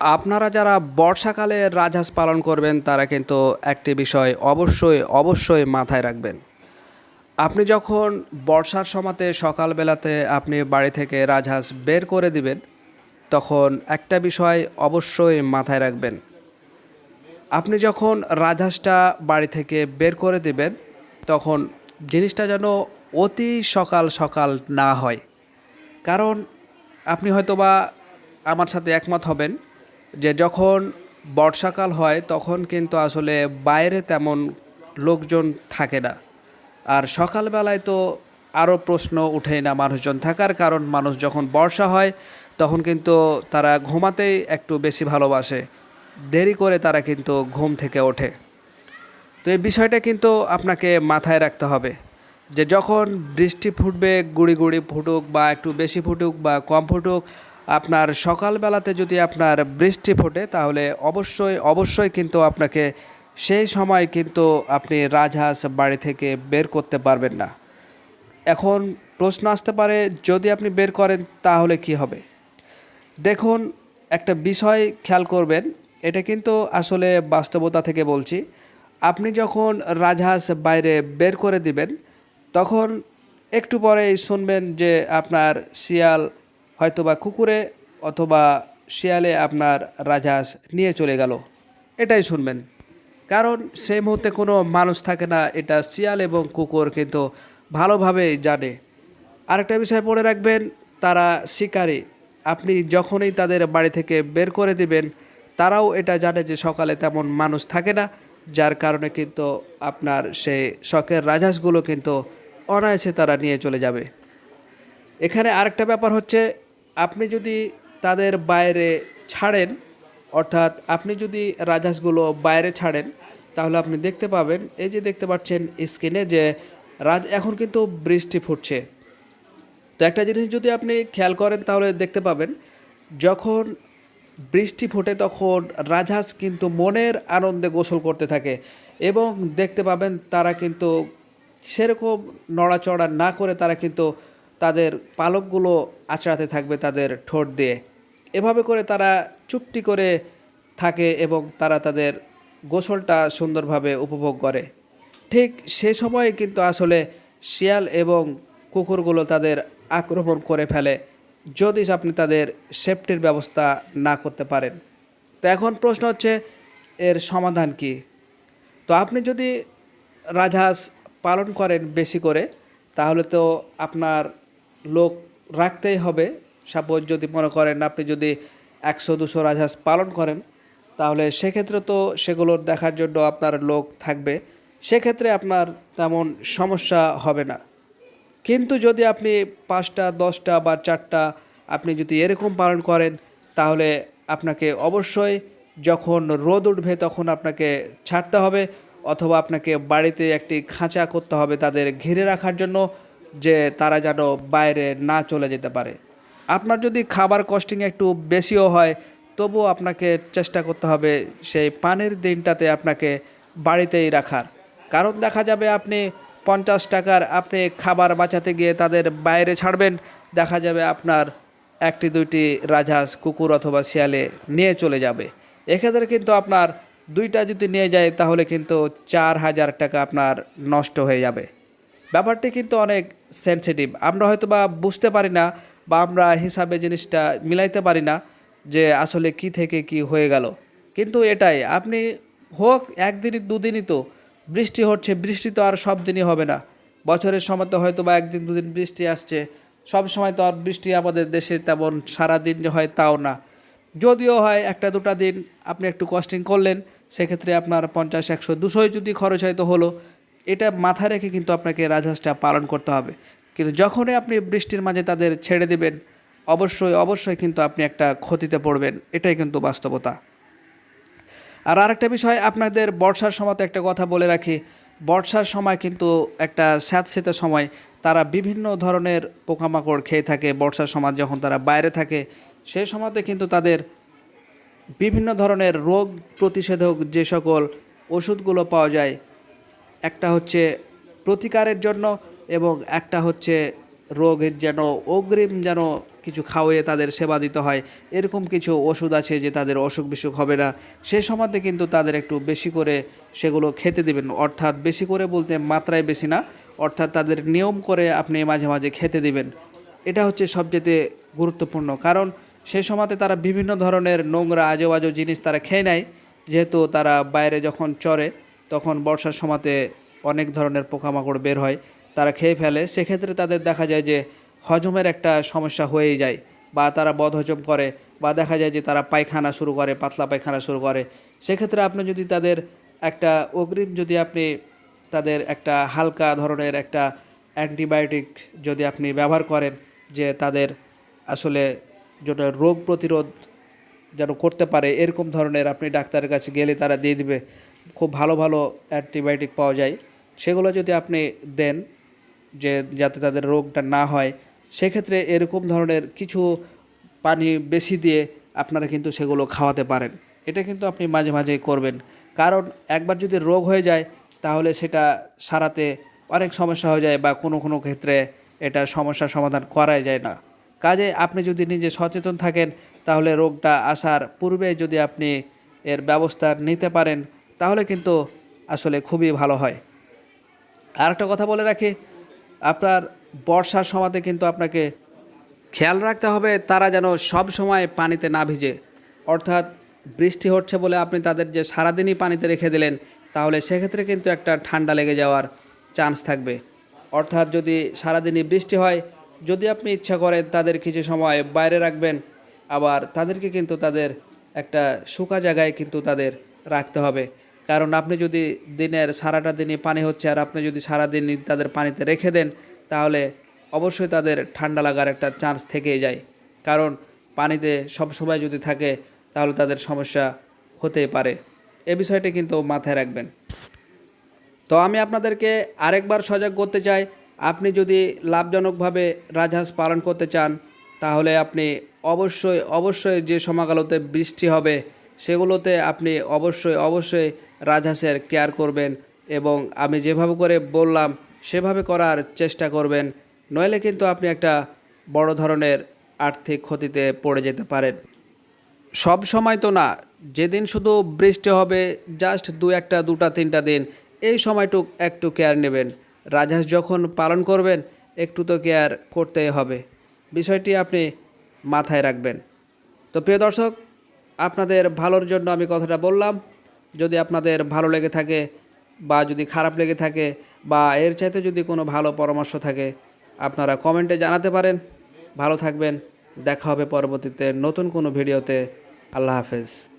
আপনারা যারা বর্ষাকালে রাজহাঁস পালন করবেন, তারা কিন্তু একটি বিষয় অবশ্যই অবশ্যই মাথায় রাখবেন। আপনি যখন বর্ষার সময়তে সকালবেলাতে আপনি বাড়ি থেকে রাজহাঁস বের করে দিবেন, তখন একটা বিষয় অবশ্যই মাথায় রাখবেন। আপনি যখন রাজহাঁসটা বাড়ি থেকে বের করে দিবেন, তখন জিনিসটা যেন অতি সকাল সকাল না হয়। কারণ আপনি হয়তোবা আমার সাথে একমত হবেন যে যখন বর্ষাকাল হয়, তখন কিন্তু আসলে বাইরে তেমন লোকজন থাকে না। আর সকালবেলায় তো আরও প্রশ্ন উঠেই না মানুষজন থাকার কারণ, মানুষ যখন বর্ষা হয়, তখন কিন্তু তারা ঘুমাতেই একটু বেশি ভালোবাসে। দেরি করে তারা কিন্তু ঘুম থেকে ওঠে। তো এই বিষয়টা কিন্তু আপনাকে মাথায় রাখতে হবে যে যখন বৃষ্টি ফুটবে, গুড়ি গুড়ি ফুটুক বা একটু বেশি ফুটুক বা কম ফুটুক আপনার সকালবেলাতে যদি আপনার বৃষ্টি ফোটে, তাহলে অবশ্যই অবশ্যই কিন্তু আপনাকে সেই সময় কিন্তু আপনি রাজহাঁস বাড়ি থেকে বের করতে পারবেন না। এখন প্রশ্ন আসতে পারে, যদি আপনি বের করেন, তাহলে কি হবে? দেখুন, একটা বিষয় খেয়াল করবেন, এটা কিন্তু আসলে বাস্তবতা থেকে বলছি। আপনি যখন রাজহাঁস বাইরে বের করে দিবেন, তখন একটু পরেই শুনবেন যে আপনার শিয়াল হয়তোবা কুকুরে অথবা শিয়ালে আপনার রাজহাঁস নিয়ে চলে গেল। এটাই শুনবেন। কারণ সেই মুহূর্তে কোনো মানুষ থাকে না, এটা শিয়াল এবং কুকুর কিন্তু ভালোভাবেই জানে। আরেকটা বিষয় পড়ে রাখবেন, তারা শিকারী। আপনি যখনই তাদের বাড়ি থেকে বের করে দিবেন, তারাও এটা জানে যে সকালে তেমন মানুষ থাকে না, যার কারণে কিন্তু আপনার সেই শখের রাজহাঁসগুলো কিন্তু অনায়াসে তারা নিয়ে চলে যাবে। এখানে আরেকটা ব্যাপার হচ্ছে আপনি যদি তাদের বাইরে ছাড়েন, অর্থাৎ আপনি যদি রাজহাঁসগুলো বাইরে ছাড়েন, তাহলে আপনি দেখতে পাবেন, এই যে দেখতে পাচ্ছেন স্ক্রিনে যে রাজ, এখন কিন্তু বৃষ্টি ফুটছে। তো একটা জিনিস যদি আপনি খেয়াল করেন, তাহলে দেখতে পাবেন, যখন বৃষ্টি ফোটে তখন রাজহাঁস কিন্তু মনের আনন্দে গোসল করতে থাকে এবং দেখতে পাবেন তারা কিন্তু সেরকম নড়াচড়া না করে তারা কিন্তু তাদের পালকগুলো আঁচড়াতে থাকবে তাদের ঠোঁট দিয়ে। এভাবে করে তারা চুপটি করে থাকে এবং তারা তাদের গোসলটা সুন্দরভাবে উপভোগ করে। ঠিক সে সময়ে কিন্তু আসলে শিয়াল এবং কুকুরগুলো তাদের আক্রমণ করে ফেলে, যদি আপনি তাদের সেফটির ব্যবস্থা না করতে পারেন। তো এখন প্রশ্ন হচ্ছে, এর সমাধান কি? তো আপনি যদি রাজহাঁস পালন করেন বেশি করে, তাহলে তো আপনার লোক রাখতেই হবে। সাপোজ যদি মনে করেন আপনি যদি একশো, দুশো রাজহাঁস পালন করেন, তাহলে সেক্ষেত্রে তো সেগুলোর দেখার জন্য আপনার লোক থাকবে। সেক্ষেত্রে আপনার তেমন সমস্যা হবে না। কিন্তু যদি আপনি পাঁচটা, দশটা বা চারটা আপনি যদি এরকম পালন করেন, তাহলে আপনাকে অবশ্যই যখন রোদ উঠবে তখন আপনাকে ছাড়তে হবে, অথবা আপনাকে বাড়িতে একটি খাঁচা করতে হবে তাদের ঘিরে রাখার জন্য। যে তারা যেন বাইরে না চলে যেতে পারে। আপনার যদি খাবার কস্টিং একটু বেশিও হয়, তবুও আপনাকে চেষ্টা করতে হবে সেই পানির দিনটাতে আপনাকে বাড়িতেই রাখার। কারণ দেখা যাবে আপনি পঞ্চাশ টাকার আপনি খাবার বাঁচাতে গিয়ে তাদের বাইরে ছাড়বেন, দেখা যাবে আপনার একটি দুইটি রাজহাঁস, কুকুর অথবা শিয়ালে নিয়ে চলে যাবে। এক্ষেত্রে কিন্তু আপনার দুইটা যদি নিয়ে যায়, তাহলে কিন্তু চার হাজার টাকা আপনার নষ্ট হয়ে যাবে। ব্যাপারটি কিন্তু অনেক সেন্সিটিভ আমরা হয়তো বা বুঝতে পারি না বা আমরা হিসাবে জিনিসটা মিলাইতে পারি না যে আসলে কি থেকে কি হয়ে গেল। কিন্তু এটাই, আপনি হোক একদিনই দুদিনই তো বৃষ্টি হচ্ছে, বৃষ্টি তো আর সব দিনই হবে না। বছরের সময় তো হয়তো বা একদিন দুদিন বৃষ্টি আসছে, সব সময় তো আর বৃষ্টি আমাদের দেশে তেমন সারা দিন হয় তাও না। যদিও হয় একটা দুটা দিন, আপনি একটু কস্টিং করলেন, সেক্ষেত্রে আপনার পঞ্চাশ, একশো, দুশোই যদি খরচ হয় তো হলো। এটা মাথায় রেখে কিন্তু আপনাকে রাজহাঁসটা পালন করতে হবে। কিন্তু যখনই আপনি বৃষ্টির মাঝে তাদের ছেড়ে দেবেন, অবশ্যই অবশ্যই কিন্তু আপনি একটা ক্ষতিতে পড়বেন। এটাই কিন্তু বাস্তবতা। আর আরেকটা বিষয়, আপনাদের বর্ষার সময় একটা কথা বলে রাখি। বর্ষার সময় কিন্তু একটা স্যাঁতসেতে সময় তারা বিভিন্ন ধরনের পোকামাকড় খেয়ে থাকে। বর্ষার সময় যখন তারা বাইরে থাকে সেই সময়তে কিন্তু তাদের বিভিন্ন ধরনের রোগ প্রতিষেধক যে সকল ওষুধগুলো পাওয়া যায় একটা হচ্ছে প্রতিকারের জন্য এবং একটা হচ্ছে রোগের যেন অগ্রিম যেন কিছু খাওয়িয়ে তাদের সেবা দিতে হয়। এরকম কিছু ওষুধ আছে যে তাদের অসুখ বিসুখ হবে না। সে সময়তে কিন্তু তাদের একটু বেশি করে সেগুলো খেতে দিবেন। অর্থাৎ বেশি করে বলতে মাত্রায় বেশি না, অর্থাৎ তাদের নিয়ম করে আপনি মাঝে মাঝে খেতে দিবেন। এটা হচ্ছে সবচেয়ে গুরুত্বপূর্ণ। কারণ সে সময়তে তারা বিভিন্ন ধরনের নোংরা আজো আজো জিনিস তারা খেয়ে নেয়। যেহেতু তারা বাইরে যখন চড়ে তখন বর্ষার সময়তে অনেক ধরনের পোকামাকড় বের হয়, তারা খেয়ে ফেলে। সেক্ষেত্রে তাদের দেখা যায় যে হজমের একটা সমস্যা হয়েই যায় বা তারা বদহজম করে বা দেখা যায় যে তারা পায়খানা শুরু করে, পাতলা পায়খানা শুরু করে। সেক্ষেত্রে আপনি যদি তাদের একটা অগ্রিম যদি আপনি তাদের একটা হালকা ধরনের একটা অ্যান্টিবায়োটিক যদি আপনি ব্যবহার করেন যে তাদের আসলে যেটা রোগ প্রতিরোধ যেন করতে পারে, এরকম ধরনের আপনি ডাক্তারের কাছে গেলে তারা দিয়ে দিবে। খুব ভালো ভালো অ্যান্টিবায়োটিক পাওয়া যায়। সেগুলো যদি আপনি দেন, যে যাতে তাদের রোগটা না হয়, সেক্ষেত্রে এরকম ধরনের কিছু পানি বেশি দিয়ে আপনারা কিন্তু সেগুলো খাওয়াতে পারেন। এটা কিন্তু আপনি মাঝে মাঝে করবেন। কারণ একবার যদি রোগ হয়ে যায়, তাহলে সেটা সারাতে অনেক সমস্যা হয়ে যায় বা কোনো কোনো ক্ষেত্রে এটা সমস্যার সমাধান করাই যায় না। কাজে আপনি যদি নিজে সচেতন থাকেন, তাহলে রোগটা আসার পূর্বে যদি আপনি এর ব্যবস্থা নিতে পারেন তাহলে কিন্তু আসলে খুবই ভালো হয়। আর একটা কথা বলে রাখি, আপনার বর্ষার সময়তে কিন্তু আপনাকে খেয়াল রাখতে হবে তারা যেন সব সময় পানিতে না ভিজে। অর্থাৎ বৃষ্টি হচ্ছে বলে আপনি তাদের যে সারাদিনই পানিতে রেখে দিলেন, তাহলে সেক্ষেত্রে কিন্তু একটা ঠান্ডা লেগে যাওয়ার চান্স থাকবে। অর্থাৎ যদি সারাদিনই বৃষ্টি হয়, যদি আপনি ইচ্ছা করেন তাদের কিছু সময় বাইরে রাখবেন, আবার তাদেরকে কিন্তু তাদের একটা শুকা জায়গায় কিন্তু তাদের রাখতে হবে। কারণ আপনি যদি দিনের, সারাটা দিনই পানি হচ্ছে আর আপনি যদি সারাদিনই তাদের পানিতে রেখে দেন, তাহলে অবশ্যই তাদের ঠান্ডা লাগার একটা চান্স থেকেই যায়। কারণ পানিতে সব সময় যদি থাকে, তাহলে তাদের সমস্যা হতেই পারে। এ বিষয়টি কিন্তু মাথায় রাখবেন। তো আমি আপনাদেরকে আরেকবার সজাগ করতে চাই, আপনি যদি লাভজনকভাবে রাজহাঁস পালন করতে চান, তাহলে আপনি অবশ্যই অবশ্যই যে সময়কালতে বৃষ্টি হবে সেগুলোতে আপনি অবশ্যই অবশ্যই রাজহাঁসের কেয়ার করবেন এবং আমি যেভাবে করে বললাম, সেভাবে করার চেষ্টা করবেন। নইলে কিন্তু আপনি একটা বড় ধরনের আর্থিক ক্ষতিতে পড়ে যেতে পারেন। সব সময় তো না, যেদিন শুধু বৃষ্টি হবে জাস্ট দু একটা, দুটা, তিনটা দিন, এই সময়টুক একটু কেয়ার নেবেন। রাজহাঁস যখন পালন করবেন, একটু তো কেয়ার করতেই হবে। বিষয়টি আপনি মাথায় রাখবেন। তো প্রিয় দর্শক আপনাদের ভালোর জন্য আমি কথাটা বললাম। যদি আপনাদের ভালো লেগে থাকে বা যদি খারাপ লেগে থাকে বা এর চাইতে যদি কোনো ভালো পরামর্শ থাকে, আপনারা কমেন্টে জানাতে পারেন। ভালো থাকবেন। দেখা হবে পরবর্তীতে নতুন কোনো ভিডিওতে। আল্লাহ হাফেজ।